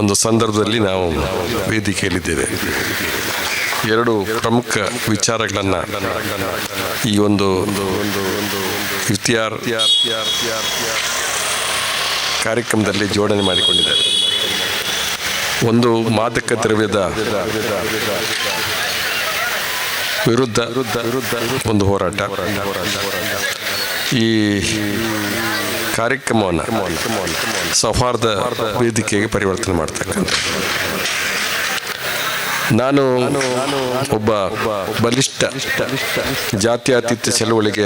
ಒಂದು ಸಂದರ್ಭದಲ್ಲಿ ನಾವು ವೇದಿಕೆಯಲ್ಲಿದ್ದೇವೆ. ಎರಡು ಪ್ರಮುಖ ವಿಚಾರಗಳನ್ನು ಈ ಒಂದು ಕಾರ್ಯಕ್ರಮದಲ್ಲಿ ಜೋಡಣೆ ಮಾಡಿಕೊಂಡಿದ್ದಾರೆ. ಒಂದು ಮಾದಕ ದ್ರವ್ಯದ ವಿರುದ್ಧ ವಿರುದ್ಧ ಒಂದು ಹೋರಾಟ. ಈ ಕಾರ್ಯಕ್ರಮವನ್ನು ಸೌಹಾರ್ದ ವೇದಿಕೆಗೆ ಪರಿವರ್ತನೆ ಮಾಡ್ತಕ್ಕಂಥ ನಾನು ಒಬ್ಬ ಬಲಿಷ್ಠ ಜಾತ್ಯತೀತ ಚಳವಳಿಗೆ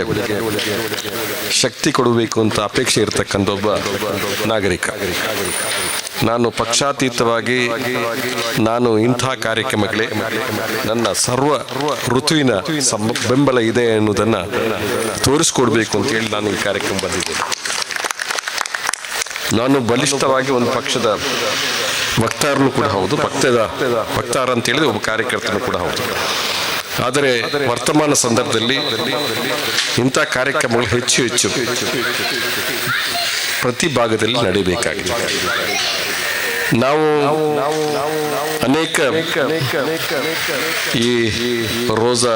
ಶಕ್ತಿ ಕೊಡಬೇಕು ಅಂತ ಅಪೇಕ್ಷೆ ಇರತಕ್ಕಂಥ ಒಬ್ಬ ನಾಗರಿಕ. ನಾನು ಪಕ್ಷಾತೀತವಾಗಿ ನಾನು ಇಂಥ ಕಾರ್ಯಕ್ರಮಗಳೇ ನನ್ನ ಸರ್ವ ಋತುವಿನ ಬೆಂಬಲ ಇದೆ ಎನ್ನುವುದನ್ನು ತೋರಿಸ್ಕೊಡ್ಬೇಕು ಅಂತ ಹೇಳಿ ನಾನು ಈ ಕಾರ್ಯಕ್ರಮ ಬಂದಿದ್ದೇನೆ. ನಾನು ಬಲಿಷ್ಠವಾಗಿ ಒಂದು ಪಕ್ಷದ ವಕ್ತಾರನು ಕೂಡ ಹೌದು, ಪಕ್ಷದ ವಕ್ತಾರ ಅಂತ ಹೇಳಿದ್ರೆ ಒಬ್ಬ ಕಾರ್ಯಕರ್ತನು ಕೂಡ ಹೌದು. ಆದರೆ ವರ್ತಮಾನ ಸಂದರ್ಭದಲ್ಲಿ ಇಂಥ ಕಾರ್ಯಕ್ರಮಗಳು ಹೆಚ್ಚು ಹೆಚ್ಚು ಪ್ರತಿ ಭಾಗದಲ್ಲಿ ನಡೀಬೇಕಾಗಿದೆ ನಾವು ಅನೇಕ ಈ ರೋಸಾ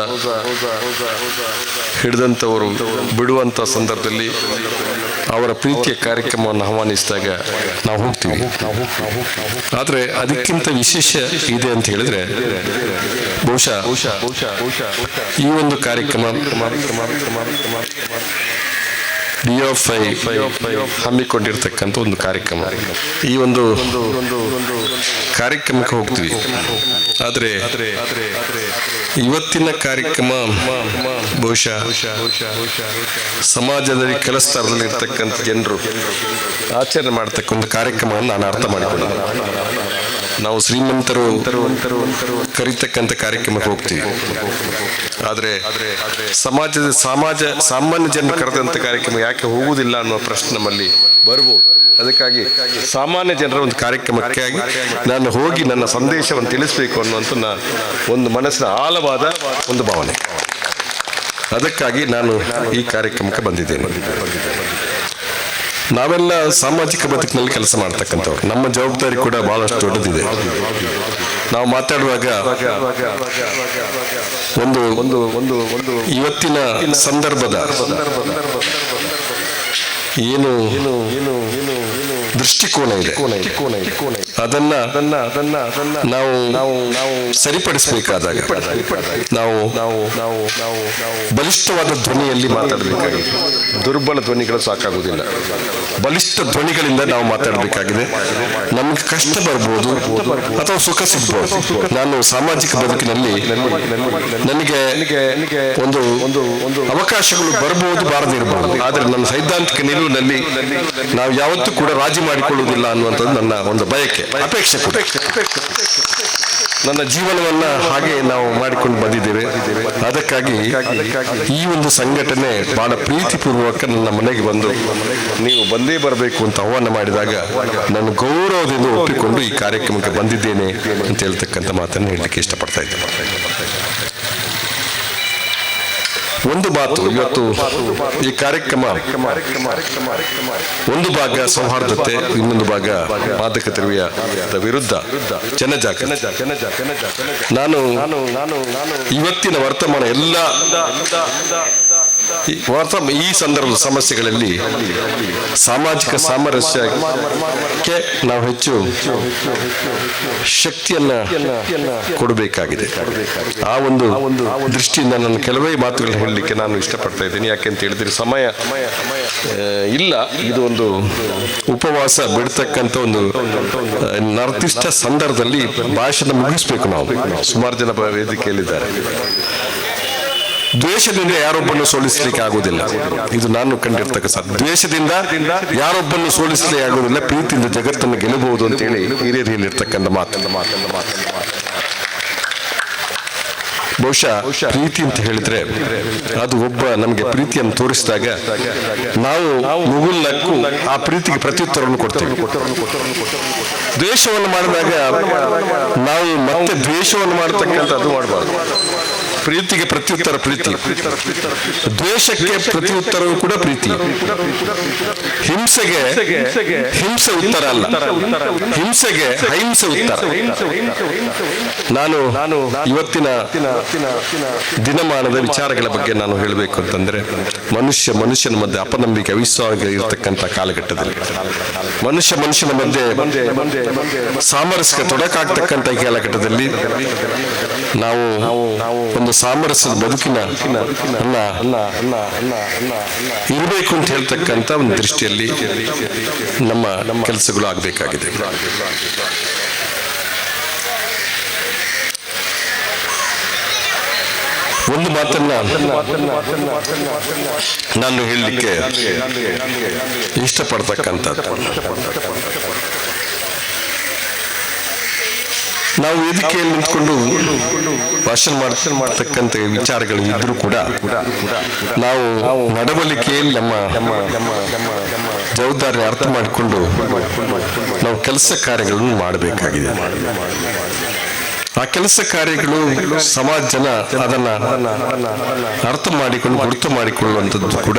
ಹಿಡಿದಂಥವರು ಬಿಡುವಂಥ ಸಂದರ್ಭದಲ್ಲಿ ಅವರ ಪ್ರೀತಿಯ ಕಾರ್ಯಕ್ರಮವನ್ನು ಆಹ್ವಾನಿಸಿದಾಗ ನಾವು ಹೋಗ್ತೀವಿ. ಆದರೆ ಅದಕ್ಕಿಂತ ವಿಶೇಷ ಇದೆ ಅಂತ ಹೇಳಿದ್ರೆ ಬಹುಶಃ ಈ ಒಂದು ಕಾರ್ಯಕ್ರಮ ಡಿ ಎಫ್ ಐ ಹಮ್ಮಿಕೊಂಡಿರ್ತಕ್ಕಂಥ ಒಂದು ಕಾರ್ಯಕ್ರಮ. ಈ ಒಂದು ಕಾರ್ಯಕ್ರಮಕ್ಕೆ ಹೋಗ್ತೀವಿ. ಆದರೆ ಇವತ್ತಿನ ಕಾರ್ಯಕ್ರಮ ಬಹುಶಃ ಸಮಾಜದಲ್ಲಿ ಕೆಲಸದಲ್ಲಿ ಇರ್ತಕ್ಕಂಥ ಜನರು ಆಚರಣೆ ಮಾಡ್ತಕ್ಕಂಥ ಕಾರ್ಯಕ್ರಮವನ್ನು ನಾನು ಅರ್ಥ ಮಾಡಿಕೊಂಡೆ ನಾವು ಶ್ರೀಮಂತರು ಕರಿತಕ್ಕಂಥ ಕಾರ್ಯಕ್ರಮಕ್ಕೆ ಹೋಗ್ತೀವಿ. ಆದರೆ ಸಮಾಜದ ಸಮಾಜ ಸಾಮಾನ್ಯ ಜನರು ಕರೆದಂಥ ಕಾರ್ಯಕ್ರಮ ಯಾಕೆ ಹೋಗುವುದಿಲ್ಲ ಅನ್ನೋ ಪ್ರಶ್ನೆ ನಮ್ಮಲ್ಲಿ ಬರ್ಬೋದು. ಅದಕ್ಕಾಗಿ ಸಾಮಾನ್ಯ ಜನರ ಒಂದು ಕಾರ್ಯಕ್ರಮಕ್ಕಾಗಿ ನಾನು ಹೋಗಿ ನನ್ನ ಸಂದೇಶವನ್ನು ತಿಳಿಸಬೇಕು ಅನ್ನುವಂಥ ಒಂದು ಮನಸ್ಸಿನ ಆಳವಾದ ಒಂದು ಭಾವನೆ. ಅದಕ್ಕಾಗಿ ನಾನು ಈ ಕಾರ್ಯಕ್ರಮಕ್ಕೆ ಬಂದಿದ್ದೇನೆ. ನಾವೆಲ್ಲ ಸಾಮಾಜಿಕ ಬದುಕಿನಲ್ಲಿ ಕೆಲಸ ಮಾಡ್ತಕ್ಕಂಥವ್ರು. ನಮ್ಮ ಜವಾಬ್ದಾರಿ ಕೂಡ ಬಹಳಷ್ಟು ದೊಡ್ಡದಿದೆ. ನಾವು ಮಾತಾಡುವಾಗ ಒಂದು ಒಂದು ಒಂದು ಒಂದು ಇವತ್ತಿನ ಸಂದರ್ಭದ ಏನು ದೃಷ್ಟಿಕೋನ ಇದೆ. ಅದನ್ನ ಅದನ್ನ ಅದನ್ನ ಅದನ್ನ ನಾವು ನಾವು ನಾವು ಸರಿಪಡಿಸಬೇಕಾದಾಗ ನಾವು ನಾವು ನಾವು ನಾವು ಬಲಿಷ್ಠವಾದ ಧ್ವನಿಯಲ್ಲಿ ಮಾತಾಡಬೇಕಾಗಿದೆ. ದುರ್ಬಲ ಧ್ವನಿಗಳು ಸಾಕಾಗುವುದಿಲ್ಲ. ಬಲಿಷ್ಠ ಧ್ವನಿಗಳಿಂದ ನಾವು ಮಾತಾಡಬೇಕಾಗಿದೆ. ನಮಗೆ ಕಷ್ಟ ಬರ್ಬೋದು ಅಥವಾ ಸುಖ ಸಿಗ್ಬೋದು. ನಾನು ಸಾಮಾಜಿಕ ಬದುಕಿನಲ್ಲಿ ನನಗೆ ಒಂದು ಒಂದು ಒಂದು ಅವಕಾಶಗಳು ಬರಬಹುದು ಬಾರದಿರಬಹುದು ಆದರೆ ನನ್ನ ಸೈದ್ಧಾಂತಿಕ ನಿಲುವಿನಲ್ಲಿ ನಾವು ಯಾವತ್ತೂ ಕೂಡ ರಾಜಿ ಮಾಡಿಕೊಳ್ಳುವುದಿಲ್ಲ ಅನ್ನುವಂಥದ್ದು ನನ್ನ ಒಂದು ಬಯಕೆ, ಅಪೇಕ್ಷೆ ನನ್ನ ಜೀವನವನ್ನ ಹಾಗೆ ನಾವು ಮಾಡಿಕೊಂಡು ಬಂದಿದ್ದೇವೆ. ಅದಕ್ಕಾಗಿ ಈ ಒಂದು ಸಂಘಟನೆ ಬಹಳ ಪ್ರೀತಿಪೂರ್ವಕ ನನ್ನ ಮನೆಗೆ ಬಂದು ನೀವು ಬಂದೇ ಬರಬೇಕು ಅಂತ ಆಹ್ವಾನ ಮಾಡಿದಾಗ ನಾನು ಗೌರವದಿಂದ ಒಪ್ಪಿಕೊಂಡು ಈ ಕಾರ್ಯಕ್ರಮಕ್ಕೆ ಬಂದಿದ್ದೇನೆ ಅಂತ ಹೇಳ್ತಕ್ಕಂಥ ಮಾತನ್ನು ಹೇಳಲಿಕ್ಕೆ ಇಷ್ಟಪಡ್ತಾ ಇದ್ದೇನೆ. ಒಂದು ಮಾತು ಇವತ್ತು ಈ ಕಾರ್ಯಕ್ರಮ. ಒಂದು ಭಾಗ ಸೌಹಾರ್ದತೆ ಇನ್ನೊಂದು ಭಾಗ ಮಾದಕ ದ್ರವ್ಯ ವಿರುದ್ಧ ಜನಜಾಗ. ನಾನು ಇವತ್ತಿನ ವರ್ತಮಾನ ಎಲ್ಲ. ಈ ವರ್ತಮ ಈ ಸಂದರ್ಭದ ಸಮಸ್ಯೆಗಳಲ್ಲಿ ಸಾಮಾಜಿಕ ಸಾಮರಸ್ಯಕ್ಕೆ ನಾವು ಹೆಚ್ಚು ಶಕ್ತಿಯನ್ನ ಕೊಡಬೇಕಾಗಿದೆ. ಆ ಒಂದು ದೃಷ್ಟಿಯಿಂದ ನನ್ನ ಕೆಲವೇ ಮಾತುಗಳನ್ನ ಹೇಳಲಿಕ್ಕೆ ನಾನು ಇಷ್ಟಪಡ್ತಾ ಇದ್ದೀನಿ. ಯಾಕೆಂತ ಹೇಳಿದ್ರೆ ಸಮಯ ಇಲ್ಲ. ಇದು ಒಂದು ಉಪವಾಸ ಬಿಡ್ತಕ್ಕಂಥ ಒಂದು ನಿರ್ದಿಷ್ಟ ಸಂದರ್ಭದಲ್ಲಿ ಭಾಷಣ ಮುಗಿಸ್ಬೇಕು ನಾವು. ಸುಮಾರು ಜನ ವೇದಿಕೆಯಲ್ಲಿದ್ದಾರೆ. ದ್ವೇಷದಿಂದ ಯಾರೊಬ್ಬನ್ನು ಸೋಲಿಸಲಿಕ್ಕೆ ಆಗುವುದಿಲ್ಲ. ಇದು ನಾನು ಕಂಡಿರ್ತಕ್ಕ ದ್ವೇಷದಿಂದ ಯಾರೊಬ್ಬನ್ನು ಸೋಲಿಸಲಿಕ್ಕೆ ಆಗುವುದಿಲ್ಲ. ಪ್ರೀತಿಯಿಂದ ಜಗತ್ತನ್ನು ಗೆಲ್ಲಬಹುದು ಅಂತ ಹೇಳಿ ಹಿರಿಯರು ಹೇಳಿರ್ತಕ್ಕಂಥ ಮಾತು. ಬಹುಶಃ ಪ್ರೀತಿ ಅಂತ ಹೇಳಿದ್ರೆ ಅದು ಒಬ್ಬ ನಮಗೆ ಪ್ರೀತಿಯನ್ನು ತೋರಿಸಿದಾಗ ನಾವು ಮುಗುಲ್ನಕ್ಕೂ ಆ ಪ್ರೀತಿಗೆ ಪ್ರತ್ಯುತ್ತರವನ್ನು ಕೊಡ್ತೇವೆ. ದ್ವೇಷವನ್ನು ಮಾಡಿದಾಗ ನಾವು ಮತ್ತೆ ದ್ವೇಷವನ್ನು ಮಾಡತಕ್ಕಂಥ ಅದು ಮಾಡಬಾರ್ದು. ಪ್ರೀತಿಗೆ ಪ್ರತ್ಯುತ್ತರ ಪ್ರೀತಿ. ದ್ವೇಷಕ್ಕೆ ಪ್ರತ್ಯುತ್ತರವೂ ಕೂಡ ಪ್ರೀತಿ. ಹಿಂಸೆಗೆ ಹಿಂಸೆ ಉತ್ತರ ಅಲ್ಲ. ಹಿಂಸೆಗೆ ಅಹಿಂಸೆ ಉತ್ತರ. ನಾನು ನಾನು ಇವತ್ತಿನ ದಿನಮಾನದ ವಿಚಾರಗಳ ಬಗ್ಗೆ ನಾನು ಹೇಳಬೇಕು ಅಂತಂದ್ರೆ, ಮನುಷ್ಯ ಮನುಷ್ಯನ ಮಧ್ಯೆ ಅಪನಂಬಿಕೆ ಅವಿಶ್ವಾಸ ಇರತಕ್ಕಂತ ಕಾಲಘಟ್ಟದಲ್ಲಿ. ಮನುಷ್ಯ ಮನುಷ್ಯನ ಮಧ್ಯೆ ಸಾಮರಸ್ಯ ತೊಡಕಾಗ್ತಕ್ಕಂಥ ಈ ಕಾಲಘಟ್ಟದಲ್ಲಿ ನಾವು ಒಂದು ಸಾಮರಸ್ಯದ ಬದುಕಿನ ಇರಬೇಕು ಅಂತ ಹೇಳ್ತಕ್ಕಂಥ ಒಂದು ದೃಷ್ಟಿಯಲ್ಲಿ ನಮ್ಮ ನಮ್ಮ ಕೆಲಸಗಳು ಆಗಬೇಕಾಗಿದೆ. ಒಂದು ಮಾತನ್ನ ನಾನು ಹೇಳಲಿಕ್ಕೆ ಇಷ್ಟಪಡ್ತಕ್ಕಂಥದ್ದು. ನಾವು ವೇದಿಕೆಯಲ್ಲಿ ನಿಂತ್ಕೊಂಡು ಭಾಷಣ ಮಾಡ್ತಾ ಮಾಡ್ತಕ್ಕಂಥ ವಿಚಾರಗಳು ಇದ್ರೂ ಕೂಡ ನಾವು ನಡವಳಿಕೆಯಲ್ಲಿ ನಮ್ಮ ಜವಾಬ್ದಾರಿ ಅರ್ಥ ಮಾಡಿಕೊಂಡು ನಾವು ಕೆಲಸ ಕಾರ್ಯಗಳನ್ನು ಮಾಡಬೇಕಾಗಿದೆ. ಆ ಕೆಲಸ ಕಾರ್ಯಗಳು ಸಮಾಜ ಜನ ಅದನ್ನ ಅರ್ಥ ಮಾಡಿಕೊಂಡು ಗುರುತು ಮಾಡಿಕೊಳ್ಳುವಂಥದ್ದು ಕೂಡ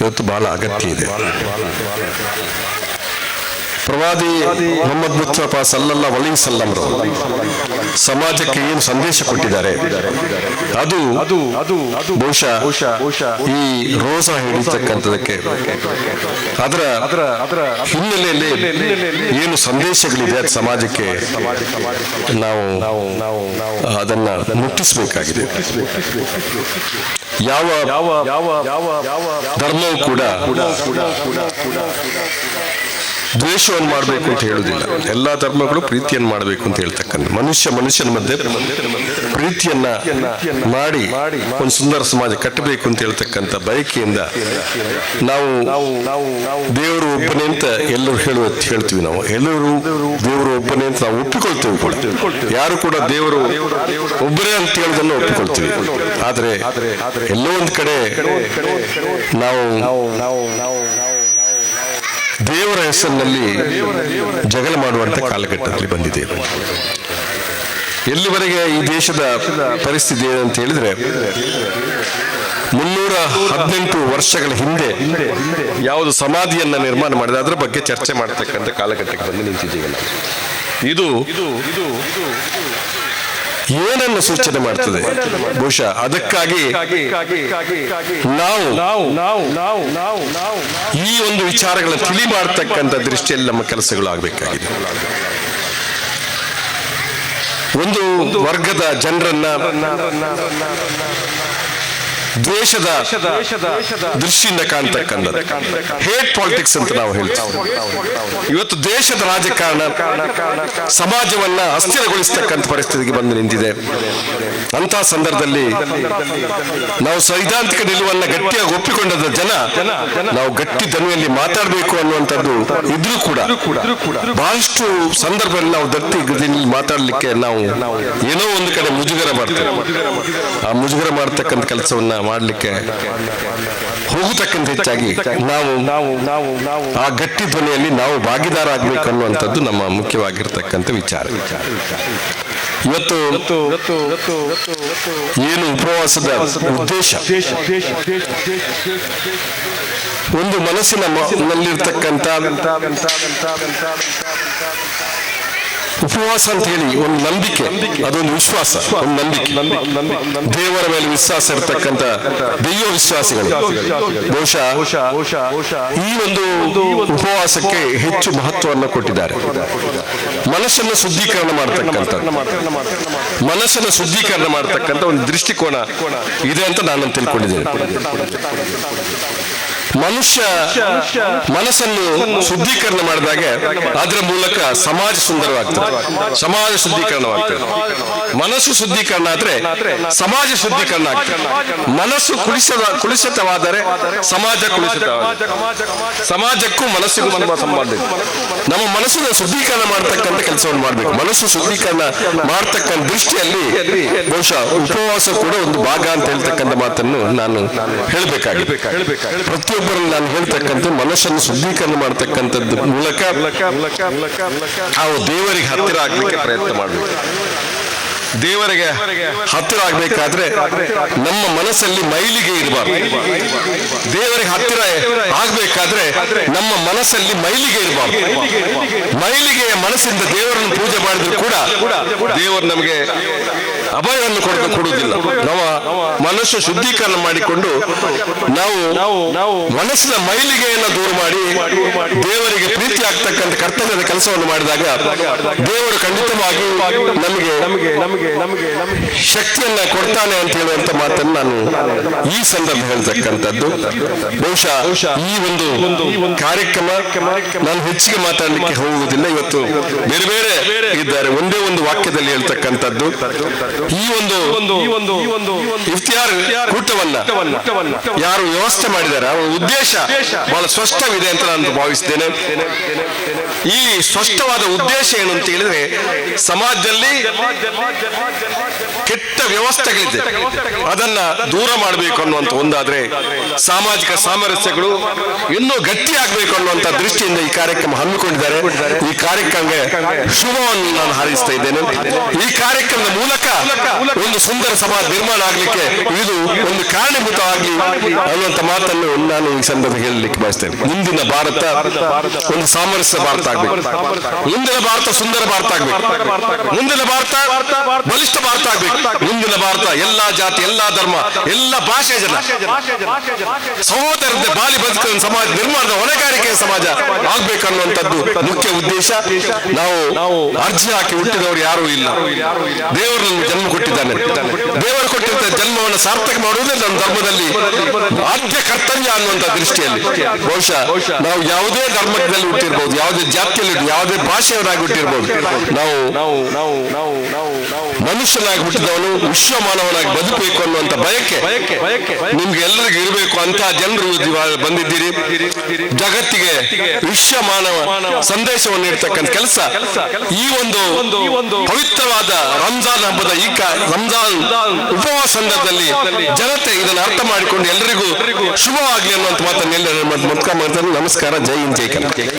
ಇವತ್ತು ಬಹಳ ಅಗತ್ಯ ಇದೆ. ಪ್ರವಾದಿ ಮೊಹಮ್ಮದ್ ಮುಸ್ತಫಾ ಸಲ್ಲಲ್ಲ ವಲಿ ಸಲ್ಲಂರು ಸಮಾಜಕ್ಕೆ ಏನು ಸಂದೇಶ ಕೊಟ್ಟಿದ್ದಾರೆ? ಅದು ಅದು ಬಹುಶಃ ಈ ರೋಸಾ ಹೇಳಿರ್ತಕ್ಕಂಥದಕ್ಕೆ. ಅದರ ಹಿನ್ನೆಲೆಯಲ್ಲಿ ಏನು ಸಂದೇಶಗಳಿದೆ ಸಮಾಜಕ್ಕೆ? ನಾವು ಅದನ್ನ ಮುಟ್ಟಿಸಬೇಕಾಗಿದೆ. ಯಾವ ಯಾವ ಯಾವ ಧರ್ಮವೂ ಕೂಡ ದ್ವೇಷವನ್ನು ಮಾಡಬೇಕು ಅಂತ ಹೇಳುದಿಲ್ಲ. ಎಲ್ಲಾ ಧರ್ಮಗಳು ಪ್ರೀತಿಯನ್ನು ಮಾಡಬೇಕು ಅಂತ ಹೇಳ್ತಕ್ಕಂಥ ಮನುಷ್ಯ ಮನುಷ್ಯನ ಮಧ್ಯೆ ಪ್ರೀತಿಯನ್ನ ಮಾಡಿ ಒಂದು ಸುಂದರ ಸಮಾಜ ಕಟ್ಟಬೇಕು ಅಂತ ಹೇಳ್ತಕ್ಕಂಥ ಬಯಕೆಯಿಂದ ನಾವು ದೇವರು ಒಬ್ಬನೇ ಅಂತ ಎಲ್ಲರೂ ಹೇಳುವ ಹೇಳ್ತೀವಿ ನಾವು. ಎಲ್ಲರೂ ದೇವರು ಒಬ್ಬನೇ ಅಂತ ನಾವು ಒಪ್ಪಿಕೊಳ್ತೇವೆ ಕೂಡ. ಯಾರು ಕೂಡ ದೇವರು ಒಬ್ಬರೇ ಅಂತ ಹೇಳೋದನ್ನು ಒಪ್ಪಿಕೊಳ್ತೀವಿ. ಆದರೆ ಎಲ್ಲೋ ಒಂದು ಕಡೆ ನಾವು ದೇವರ ಹೆಸರಿನಲ್ಲಿ ಜಗಳ ಮಾಡುವಂತ ಕಾಲಘಟ್ಟದಲ್ಲಿ ಬಂದಿದೆ ಎಲ್ಲಿವರೆಗೆ ಈ ದೇಶದ ಪರಿಸ್ಥಿತಿ ಏನಂತ ಹೇಳಿದ್ರೆ, ಮುನ್ನೂರ ಹದಿನೆಂಟು ವರ್ಷಗಳ ಹಿಂದೆ ಯಾವುದು ಸಮಾಧಿಯನ್ನ ನಿರ್ಮಾಣ ಮಾಡಿದ, ಅದರ ಬಗ್ಗೆ ಚರ್ಚೆ ಮಾಡತಕ್ಕಂಥ ಕಾಲಘಟ್ಟಕ್ಕೆ ಬಂದು ನಿಂತಿದ್ದೀವಿ ಇದು ಇದು ಏನನ್ನು ಸೂಚನೆ ಮಾಡ್ತದೆ? ಬಹುಶಃ ಅದಕ್ಕಾಗಿ ನಾವು ಈ ಒಂದು ವಿಚಾರಗಳನ್ನು ತಿಳಿ ಮಾಡ್ತಕ್ಕಂಥ ದೃಷ್ಟಿಯಲ್ಲಿ ನಮ್ಮ ಕೆಲಸಗಳು ಆಗಬೇಕಾಗಿದೆ. ಒಂದು ವರ್ಗದ ಜನರನ್ನ ದ್ವೇಷದ ದೃಷ್ಟಿಯಿಂದ ಕಾಣ್ತಕ್ಕಂಥದ್ದು. ಹೇಟ್ ಪಾಲಿಟಿಕ್ಸ್ ಅಂತ ನಾವು ಹೇಳ್ತೀವಿ. ಇವತ್ತು ದೇಶದ ರಾಜಕಾರಣ ಸಮಾಜವನ್ನ ಅಸ್ಥಿರಗೊಳಿಸ್ತಕ್ಕಂಥ ಪರಿಸ್ಥಿತಿಗೆ ಬಂದು ನಿಂತಿದೆ. ಅಂತಹ ಸಂದರ್ಭದಲ್ಲಿ ನಾವು ಸೈದ್ಧಾಂತಿಕ ನಿಲುವನ್ನ ಗಟ್ಟಿಯಾಗಿ ಒಪ್ಪಿಕೊಂಡದ ಜನ ನಾವು ಗಟ್ಟಿ ದನಿಯಲ್ಲಿ ಮಾತಾಡಬೇಕು ಅನ್ನುವಂಥದ್ದು ಇದ್ರೂ ಕೂಡ ಬಹಳಷ್ಟು ಸಂದರ್ಭದಲ್ಲಿ ನಾವು ದತ್ತಿ ಗತಿಯಲ್ಲಿ ಮಾತಾಡಲಿಕ್ಕೆ ನಾವು ಏನೋ ಒಂದು ಕಡೆ ಮುಜುಗರ ಮಾಡ್ತೇವೆ. ಆ ಮುಜುಗರ ಮಾಡ್ತಕ್ಕಂಥ ಕೆಲಸವನ್ನ ಮಾಡಲಿಕ್ಕೆ ಹೋಗತಕ್ಕಂತ ಹೆಚ್ಚಾಗಿ ನಾವು ಆ ಗಟ್ಟಿ ಧ್ವನಿಯಲ್ಲಿ ನಾವು ಭಾಗಿದಾರ ಆಗಬೇಕು ಅನ್ನುವಂಥದ್ದು ನಮ್ಮ ಮುಖ್ಯವಾಗಿರ್ತಕ್ಕಂಥ ವಿಚಾರ. ಇವತ್ತು ಏನು ಉಪವಾಸದ ಉದ್ದೇಶ? ಒಂದು ಮನಸ್ಸಿನ ನಲ್ಲಿರ್ತಕ್ಕಂಥ ಉಪವಾಸ ಅಂತ ಹೇಳಿ ಒಂದು ನಂಬಿಕೆ, ಅದೊಂದು ವಿಶ್ವಾಸ, ಒಂದು ನಂಬಿಕೆ. ದೇವರ ಮೇಲೆ ವಿಶ್ವಾಸ ಇರತಕ್ಕಂತ ದೈವ ವಿಶ್ವಾಸಿಗಳು. ಬಹುಶಃ ಈ ಒಂದು ಉಪವಾಸಕ್ಕೆ ಹೆಚ್ಚು ಮಹತ್ವವನ್ನು ಕೊಟ್ಟಿದ್ದಾರೆ. ಮನಸ್ಸನ್ನು ಶುದ್ಧೀಕರಣ ಮಾಡತಕ್ಕಂಥ ಮನಸ್ಸನ್ನು ಶುದ್ಧೀಕರಣ ಮಾಡತಕ್ಕಂಥ ಒಂದು ದೃಷ್ಟಿಕೋನ ಇದೆ ಅಂತ ನಾನು ತಿಳ್ಕೊಂಡಿದ್ದೇನೆ. ಮನುಷ್ಯ ಮನಸ್ಸನ್ನು ಶುದ್ಧೀಕರಣ ಮಾಡಿದಾಗ ಅದರ ಮೂಲಕ ಸಮಾಜ ಸುಂದರವಾಗ್ತದೆ. ಸಮಾಜ ಶುದ್ಧೀಕರಣವಾಗ್ತದೆ. ಮನಸ್ಸು ಶುದ್ಧೀಕರಣ ಆದ್ರೆ ಸಮಾಜ ಶುದ್ಧೀಕರಣ ಆಗ್ತದೆ. ಮನಸ್ಸು ಕುಳಿಸದ ಕುಳಿಸಿತವಾದರೆ ಸಮಾಜ ಕುಳಿಸಿತ ಸಮಾಜಕ್ಕೂ ಮನಸ್ಸಿಗೂ ಮನವ ಸಂಬಂಧ ನಮ್ಮ ಮನಸ್ಸಿನ ಶುದ್ಧೀಕರಣ ಮಾಡತಕ್ಕಂಥ ಕೆಲಸವನ್ನು ಮಾಡಬೇಕು. ಮನಸ್ಸು ಶುದ್ಧೀಕರಣ ಮಾಡತಕ್ಕಂಥ ದೃಷ್ಟಿಯಲ್ಲಿ ಬಹುಶಃ ಉಪವಾಸ ಕೂಡ ಒಂದು ಭಾಗ ಅಂತ ಹೇಳ್ತಕ್ಕಂಥ ಮಾತನ್ನು ನಾನು ಹೇಳಬೇಕಾಗಿದೆ. ಪ್ರತಿಯೊಬ್ಬರನ್ನು ನಾನು ಹೇಳ್ತಕ್ಕಂಥ ಮನಸ್ಸನ್ನು ಶುದ್ಧೀಕರಣ ಮಾಡತಕ್ಕಂಥದ್ದು. ಮೂಲಕ ನಾವು ದೇವರಿಗೆ ಹತ್ತಿರ ಆಗ್ಲಿಕ್ಕೆ ಪ್ರಯತ್ನ ಮಾಡಬೇಕು. ದೇವರಿಗೆ ಹತ್ತಿರ ಆಗ್ಬೇಕಾದ್ರೆ ನಮ್ಮ ಮನಸ್ಸಲ್ಲಿ ಮೈಲಿಗೆ ಇರಬಾರ್ದು. ದೇವರಿಗೆ ಹತ್ತಿರ ಆಗ್ಬೇಕಾದ್ರೆ ನಮ್ಮ ಮನಸ್ಸಲ್ಲಿ ಮೈಲಿಗೆ ಇರಬಾರ್ದು. ಮೈಲಿಗೆಯ ಮನಸ್ಸಿಂದ ದೇವರನ್ನು ಪೂಜೆ ಮಾಡಿದ್ರು ಕೂಡ ದೇವರು ನಮಗೆ ಅಭಯವನ್ನು ಕೊಡಲು ಕೊಡುವುದಿಲ್ಲ. ನಮ್ಮ ಮನಸ್ಸು ಶುದ್ಧೀಕರಣ ಮಾಡಿಕೊಂಡು ನಾವು ನಾವು ಮನಸ್ಸಿನ ಮೈಲಿಗೆಯನ್ನು ದೂರ ಮಾಡಿ ದೇವರಿಗೆ ಪ್ರೀತಿ ಆಗ್ತಕ್ಕಂಥ ಕರ್ತವ್ಯದ ಕೆಲಸವನ್ನು ಮಾಡಿದಾಗ ದೇವರು ಖಂಡಿತವಾಗಿ ನಮಗೆ ಶಕ್ತಿಯನ್ನ ಕೊಡ್ತಾನೆ ಅಂತ ಹೇಳುವಂತ ಮಾತನ್ನು ನಾನು ಈ ಸಂದರ್ಭ ಹೇಳ್ತಕ್ಕಂಥದ್ದು. ಬಹುಶಃ ಈ ಒಂದು ಕಾರ್ಯಕ್ರಮ ನಾನು ಹೆಚ್ಚಿಗೆ ಮಾತಾಡಲಿಕ್ಕೆ ಹೋಗುವುದಿಲ್ಲ. ಇವತ್ತು ಬೇರೆ ಬೇರೆ ಇದ್ದಾರೆ. ಒಂದೇ ಒಂದು ವಾಕ್ಯದಲ್ಲಿ ಹೇಳ್ತಕ್ಕಂಥದ್ದು. ಈ ಒಂದು ಇಫ್ತಿಯಾರ್ ಕೂಟವನ್ನ ಯಾರು ವ್ಯವಸ್ಥೆ ಮಾಡಿದ್ದಾರೆ ಅವರ ಉದ್ದೇಶ. ಬಹಳ ಸ್ಪಷ್ಟವಿದೆ ಅಂತ ನಾನು ಭಾವಿಸ್ತೇನೆ. ಈ ಸ್ಪಷ್ಟವಾದ ಉದ್ದೇಶ ಏನು ಅಂತ ಹೇಳಿದ್ರೆ ಸಮಾಜದಲ್ಲಿ ಕೆಟ್ಟ ವ್ಯವಸ್ಥೆಗಳಿದೆ. ಅದನ್ನ ದೂರ ಮಾಡಬೇಕು ಅನ್ನುವಂತ ಒಂದಾದ್ರೆ ಸಾಮಾಜಿಕ ಸಾಮರಸ್ಯಗಳು ಇನ್ನೂ ಗಟ್ಟಿ ಆಗ್ಬೇಕು ಅನ್ನುವಂತ ದೃಷ್ಟಿಯಿಂದ ಈ ಕಾರ್ಯಕ್ರಮ ಹಮ್ಮಿಕೊಂಡಿದ್ದಾರೆ. ಈ ಕಾರ್ಯಕ್ರಮಕ್ಕೆ ಶುಭವನ್ನು ನಾನು ಹಾರೈಸ್ತಾ ಇದ್ದೇನೆ. ಈ ಕಾರ್ಯಕ್ರಮದ ಮೂಲಕ উলাকা ಒಂದು ಸುಂದರ ಸಮಾಜ ನಿರ್ಮಾಣ ಆಗ್ಲಿಕ್ಕೆ ಇದು ಒಂದು ಕಾರಣೀಭೂತವಾಗಿ ಅನ್ನುವಂತ ಮಾತನ್ನು ನಾನು ಈ ಸಂದರ್ಭ ಹೇಳಲಿಕ್ಕೆ ಬಯಸ್ತೇನೆ. ಮುಂದಿನ ಭಾರತ ಒಂದು ಸಾಮರಸ್ಯ ಭಾರತ ಆಗ್ಬೇಕು. ಮುಂದಿನ ಭಾರತ ಸುಂದರ ಭಾರತ ಆಗ್ಬೇಕು. ಮುಂದಿನ ಭಾರತ ಬಲಿಷ್ಠ ಭಾರತ ಆಗ್ಬೇಕು. ಮುಂದಿನ ಭಾರತ ಎಲ್ಲಾ ಜಾತಿ, ಎಲ್ಲಾ ಧರ್ಮ, ಎಲ್ಲ ಭಾಷೆ ಜನ. ಸಹೋದರತೆ ಬಾಲಿ ಬದುಕಿನ ಸಮಾಜ, ನಿರ್ಮಾಣದ ಹೊಣೆಗಾರಿಕೆಯ ಸಮಾಜ ಆಗ್ಬೇಕನ್ನುವಂಥದ್ದು ಮುಖ್ಯ ಉದ್ದೇಶ. ನಾವು ನಾವು ಅರ್ಜಿ ಹಾಕಿ ಹುಟ್ಟಿದವರು ಯಾರೂ ಇಲ್ಲ. ದೇವರು ಜನ್ಮ ಕೊಟ್ಟಿದ್ದಾನೆ. ದೇವರು ಕೊಟ್ಟಿದ್ದ ಜನ್ಮವನ್ನು ಸಾರ್ಥಕ ಮಾಡುವುದೇ ನಮ್ಮ ಧರ್ಮದಲ್ಲಿ ಆದ್ಯ ಕರ್ತವ್ಯ ಅನ್ನುವಂತ ದೃಷ್ಟಿಯಲ್ಲಿ. ಬಹುಶಃ ನಾವು ಯಾವುದೇ ಧರ್ಮದಲ್ಲಿ ಹುಟ್ಟಿರ್ಬೋದು, ಯಾವುದೇ ಜಾತಿಯಲ್ಲಿ ಯಾವುದೇ ಭಾಷೆಯವರಾಗಿ ಹುಟ್ಟಿರ್ಬೋದು. ನಾವು ನಾವು ನಾವು ನಾವು ನಾವು ನಾವು ಮನುಷ್ಯನಾಗಿ ಹುಟ್ಟಿದವನು ವಿಶ್ವ ಮಾನವನಾಗಿ ಬದುಕಬೇಕು ಅನ್ನುವಂತ ಬಯಕೆ ನಿಮ್ಗೆ ಎಲ್ಲರಿಗೂ ಇರಬೇಕು ಅಂತ ಜನರು ಬಂದಿದ್ದೀರಿ. ಜಗತ್ತಿಗೆ ವಿಶ್ವ ಮಾನವ ಸಂದೇಶವನ್ನು ನೀಡ್ತಕ್ಕಂಥ ಕೆಲಸ. ಈ ಒಂದು ಪವಿತ್ರವಾದ ರಂಜಾನ್ ಹಬ್ಬದ ಈ ರಂಜಾನ್ ಉಪವಾಸ ಸಂದರ್ಭದಲ್ಲಿ ಜನತೆ ಇದನ್ನು ಅರ್ಥ ಮಾಡಿಕೊಂಡು ಎಲ್ಲರಿಗೂ ಶುಭವಾಗಲಿ ಅನ್ನುವಂತ ಮಾತನ್ನು ಎಲ್ಲ ಮಾಡ್ತಾರೆ ನಮಸ್ಕಾರ. ಜೈ ಹಿಂದ್ ಜೈ